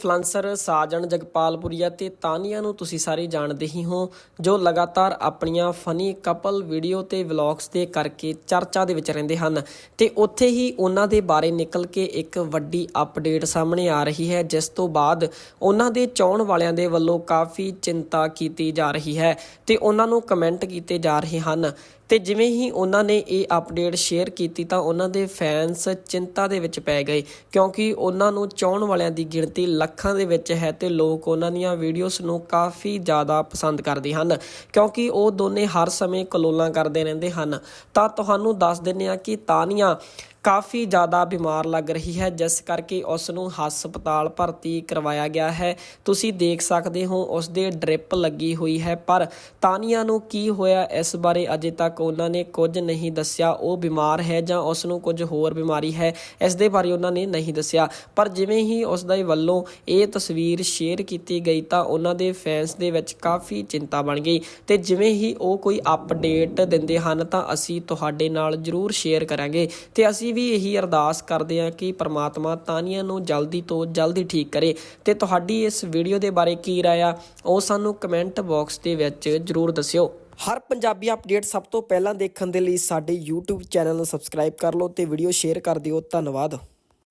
ਫਲੰਸਰ, ਸਾਜਣ, ਜਗਪਾਲਪੁਰੀਆ ਤੇ ਤਾਨੀਆ ਨੂੰ ਤੁਸੀਂ ਸਾਰੇ ਜਾਣਦੇ ਹੀ ਹੋ, ਜੋ ਲਗਾਤਾਰ ਆਪਣੀਆਂ ਫਨੀ ਕਪਲ ਵੀਡੀਓ ਤੇ ਵਲੌਗਸ ਦੇ ਕਰਕੇ ਚਰਚਾ ਦੇ ਵਿੱਚ ਰਹਿੰਦੇ ਹਨ। ਤੇ ਉੱਥੇ ਹੀ ਉਹਨਾਂ ਦੇ ਬਾਰੇ ਨਿਕਲ ਕੇ ਇੱਕ ਵੱਡੀ ਅਪਡੇਟ ਸਾਹਮਣੇ ਆ ਰਹੀ ਹੈ, ਜਿਸ ਤੋਂ ਬਾਅਦ ਉਹਨਾਂ ਦੇ ਚਾਹਣ ਵਾਲਿਆਂ ਦੇ ਵੱਲੋਂ ਕਾਫੀ ਚਿੰਤਾ ਕੀਤੀ ਜਾ ਰਹੀ ਹੈ ਤੇ ਉਹਨਾਂ ਨੂੰ ਕਮੈਂਟ ਕੀਤੇ ਜਾ ਰਹੇ ਹਨ। ਤੇ ਜਿਵੇਂ ਹੀ ਉਹਨਾਂ ਨੇ ਇਹ ਅਪਡੇਟ ਸ਼ੇਅਰ ਕੀਤੀ ਤਾਂ ਉਹਨਾਂ ਦੇ ਫੈਨਸ ਚਿੰਤਾ ਦੇ ਵਿੱਚ ਪੈ ਗਏ, ਕਿਉਂਕਿ ਉਹਨਾਂ ਨੂੰ ਚਾਹਣ ਵਾਲਿਆਂ ਦੀ ਗਿਣਤੀ ਲੱਖਾਂ ਦੇ ਵਿੱਚ ਹੈ ਤੇ ਲੋਕ ਉਹਨਾਂ ਦੀਆਂ ਵੀਡੀਓਜ਼ ਨੂੰ ਕਾਫੀ ਜ਼ਿਆਦਾ ਪਸੰਦ ਕਰਦੇ ਹਨ, ਕਿਉਂਕਿ ਉਹ ਦੋਨੇ ਹਰ ਸਮੇਂ ਕਲੋਲਾਂ ਕਰਦੇ ਰਹਿੰਦੇ ਹਨ। ਤਾਂ ਤੁਹਾਨੂੰ ਦੱਸ ਦਿੰਨੇ ਆ ਕਿ ਤਾਨੀਆਂ ਕਾਫੀ ਜ਼ਿਆਦਾ ਬਿਮਾਰ ਲੱਗ ਰਹੀ ਹੈ, ਜਿਸ ਕਰਕੇ ਉਸ ਨੂੰ ਹਸਪਤਾਲ ਭਰਤੀ ਕਰਵਾਇਆ ਗਿਆ ਹੈ। ਤੁਸੀਂ ਦੇਖ ਸਕਦੇ ਹੋ ਉਸ ਦੇ ਡ੍ਰਿਪ ਲੱਗੀ ਹੋਈ ਹੈ, ਪਰ ਤਾਨੀਆ ਨੂੰ ਕੀ ਹੋਇਆ, ਇਸ ਬਾਰੇ ਅਜੇ ਤੱਕ ਉਹਨਾਂ ਨੇ ਕੁਝ ਨਹੀਂ ਦੱਸਿਆ। ਉਹ ਬਿਮਾਰ ਹੈ ਜਾਂ ਉਸ ਨੂੰ ਕੁਝ ਹੋਰ ਬਿਮਾਰੀ ਹੈ, ਇਸ ਦੇ ਬਾਰੇ ਉਹਨਾਂ ਨੇ ਨਹੀਂ ਦੱਸਿਆ। ਪਰ ਜਿਵੇਂ ਹੀ ਉਸ ਦੇ ਵੱਲੋਂ ਇਹ ਤਸਵੀਰ ਸ਼ੇਅਰ ਕੀਤੀ ਗਈ, ਤਾਂ ਉਹਨਾਂ ਦੇ ਫੈਨਸ ਦੇ ਵਿੱਚ ਕਾਫੀ ਚਿੰਤਾ ਬਣ ਗਈ। ਤੇ ਜਿਵੇਂ ਹੀ ਉਹ ਕੋਈ ਅਪਡੇਟ ਦਿੰਦੇ ਹਨ, ਤਾਂ ਅਸੀਂ ਤੁਹਾਡੇ ਨਾਲ ਜਰੂਰ ਸ਼ੇਅਰ ਕਰਾਂਗੇ। ਤੇ ਅਸੀਂ ਵੀ ਇਹੀ ਅਰਦਾਸ ਕਰਦੇ ਹਾਂ ਕਿ ਪ੍ਰਮਾਤਮਾ ਤਾਨੀਆਂ ਨੂੰ ਜਲਦੀ ਤੋਂ ਜਲਦੀ ਠੀਕ ਕਰੇ। ਤੇ ਤੁਹਾਡੀ ਇਸ ਵੀਡੀਓ ਦੇ ਬਾਰੇ ਕੀ ਰਾਏ ਆ, ਉਹ ਸਾਨੂੰ ਕਮੈਂਟ ਬਾਕਸ ਦੇ ਵਿੱਚ ਜਰੂਰ ਦੱਸਿਓ। ਹਰ ਪੰਜਾਬੀ ਅਪਡੇਟ ਸਭ ਤੋਂ ਪਹਿਲਾਂ ਦੇਖਣ ਦੇ ਲਈ ਸਾਡੇ YouTube ਚੈਨਲ ਨੂੰ ਸਬਸਕ੍ਰਾਈਬ ਕਰ ਲਓ ਤੇ ਵੀਡੀਓ ਸ਼ੇਅਰ ਕਰ ਦਿਓ। ਧੰਨਵਾਦ।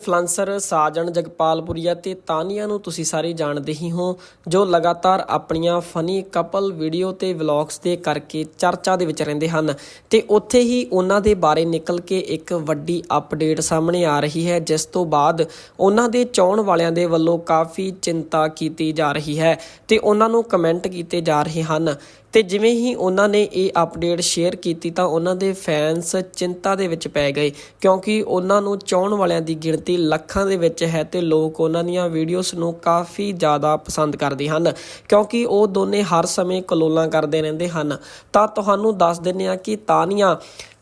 ਫਲੈਂਸਰ, ਸਾਜਣ, ਜਗਪਾਲਪੁਰੀਆ ਤੇ ਤਾਨੀਆ ਨੂੰ ਤੁਸੀਂ ਸਾਰੇ ਜਾਣਦੇ ਹੀ ਹੋ, ਜੋ ਲਗਾਤਾਰ ਆਪਣੀਆਂ ਫਨੀ ਕਪਲ ਵੀਡੀਓ ਤੇ ਵਲੌਗਸ ਦੇ ਕਰਕੇ ਚਰਚਾ ਦੇ ਵਿੱਚ ਰਹਿੰਦੇ ਹਨ। ਤੇ ਉੱਥੇ ਹੀ ਉਹਨਾਂ ਦੇ ਬਾਰੇ ਨਿਕਲ ਕੇ ਇੱਕ ਵੱਡੀ ਅਪਡੇਟ ਸਾਹਮਣੇ ਆ ਰਹੀ ਹੈ, ਜਿਸ ਤੋਂ ਬਾਅਦ ਉਹਨਾਂ ਦੇ ਚਾਹਣ ਵਾਲਿਆਂ ਦੇ ਵੱਲੋਂ ਕਾਫੀ ਚਿੰਤਾ ਕੀਤੀ ਜਾ ਰਹੀ ਹੈ ਤੇ ਉਹਨਾਂ ਨੂੰ ਕਮੈਂਟ ਕੀਤੇ ਜਾ ਰਹੇ ਹਨ। ਤੇ ਜਿਵੇਂ ਹੀ ਉਹਨਾਂ ਨੇ ਇਹ ਅਪਡੇਟ ਸ਼ੇਅਰ ਕੀਤੀ ਤਾਂ ਉਹਨਾਂ ਦੇ ਫੈਨਸ ਚਿੰਤਾ ਦੇ ਵਿੱਚ ਪੈ ਗਏ, ਕਿਉਂਕਿ ਉਹਨਾਂ ਨੂੰ ਚਾਹਣ ਵਾਲਿਆਂ ਦੀ ਗਿਣਤੀ ਲੱਖਾਂ ਦੇ ਵਿੱਚ ਹੈ ਤੇ ਲੋਕ ਉਹਨਾਂ ਦੀਆਂ ਵੀਡੀਓਜ਼ ਨੂੰ ਕਾਫੀ ਜ਼ਿਆਦਾ ਪਸੰਦ ਕਰਦੇ ਹਨ, ਕਿਉਂਕਿ ਉਹ ਦੋਨੇ ਹਰ ਸਮੇਂ ਕਲੋਲਾਂ ਕਰਦੇ ਰਹਿੰਦੇ ਹਨ। ਤਾਂ ਤੁਹਾਨੂੰ ਦੱਸ ਦਿੰਨੇ ਆ ਕਿ ਤਾਨੀਆਂ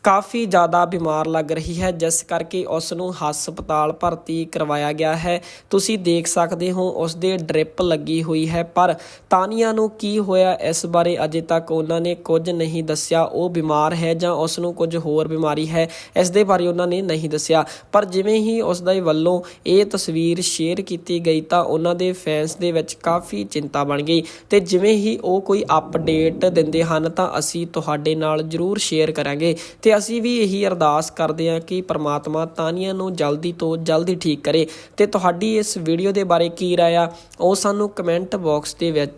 ਕਾਫੀ ਜ਼ਿਆਦਾ ਬਿਮਾਰ ਲੱਗ ਰਹੀ ਹੈ, ਜਿਸ ਕਰਕੇ ਉਸ ਨੂੰ ਹਸਪਤਾਲ ਭਰਤੀ ਕਰਵਾਇਆ ਗਿਆ ਹੈ। ਤੁਸੀਂ ਦੇਖ ਸਕਦੇ ਹੋ ਉਸ ਦੇ ਡ੍ਰਿਪ ਲੱਗੀ ਹੋਈ ਹੈ, ਪਰ ਤਾਨੀਆ ਨੂੰ ਕੀ ਹੋਇਆ, ਇਸ ਬਾਰੇ ਅਜੇ ਤੱਕ ਉਹਨਾਂ ਨੇ ਕੁਝ ਨਹੀਂ ਦੱਸਿਆ। ਉਹ ਬਿਮਾਰ ਹੈ ਜਾਂ ਉਸ ਨੂੰ ਕੁਝ ਹੋਰ ਬਿਮਾਰੀ ਹੈ, ਇਸ ਦੇ ਬਾਰੇ ਉਹਨਾਂ ਨੇ ਨਹੀਂ ਦੱਸਿਆ। ਪਰ ਜਿਵੇਂ ਹੀ ਉਸ ਦੇ ਵੱਲੋਂ ਇਹ ਤਸਵੀਰ ਸ਼ੇਅਰ ਕੀਤੀ ਗਈ, ਤਾਂ ਉਹਨਾਂ ਦੇ ਫੈਨਸ ਦੇ ਵਿੱਚ ਕਾਫੀ ਚਿੰਤਾ ਬਣ ਗਈ। ਤੇ ਜਿਵੇਂ ਹੀ ਉਹ ਕੋਈ ਅਪਡੇਟ ਦਿੰਦੇ ਹਨ, ਤਾਂ ਅਸੀਂ ਤੁਹਾਡੇ ਨਾਲ ਜਰੂਰ ਸ਼ੇਅਰ ਕਰਾਂਗੇ। ਤੇ ਅਸੀਂ ਵੀ ਇਹੀ ਅਰਦਾਸ ਕਰਦੇ ਹਾਂ ਕਿ ਪ੍ਰਮਾਤਮਾ ਤਾਨੀਆਂ ਨੂੰ ਜਲਦੀ ਤੋਂ ਜਲਦੀ ਠੀਕ ਕਰੇ। ਤੇ ਤੁਹਾਡੀ ਇਸ ਵੀਡੀਓ ਦੇ ਬਾਰੇ ਕੀ ਰਾਏ ਆ, ਉਹ ਸਾਨੂੰ ਕਮੈਂਟ ਬਾਕਸ ਦੇ ਵਿੱਚ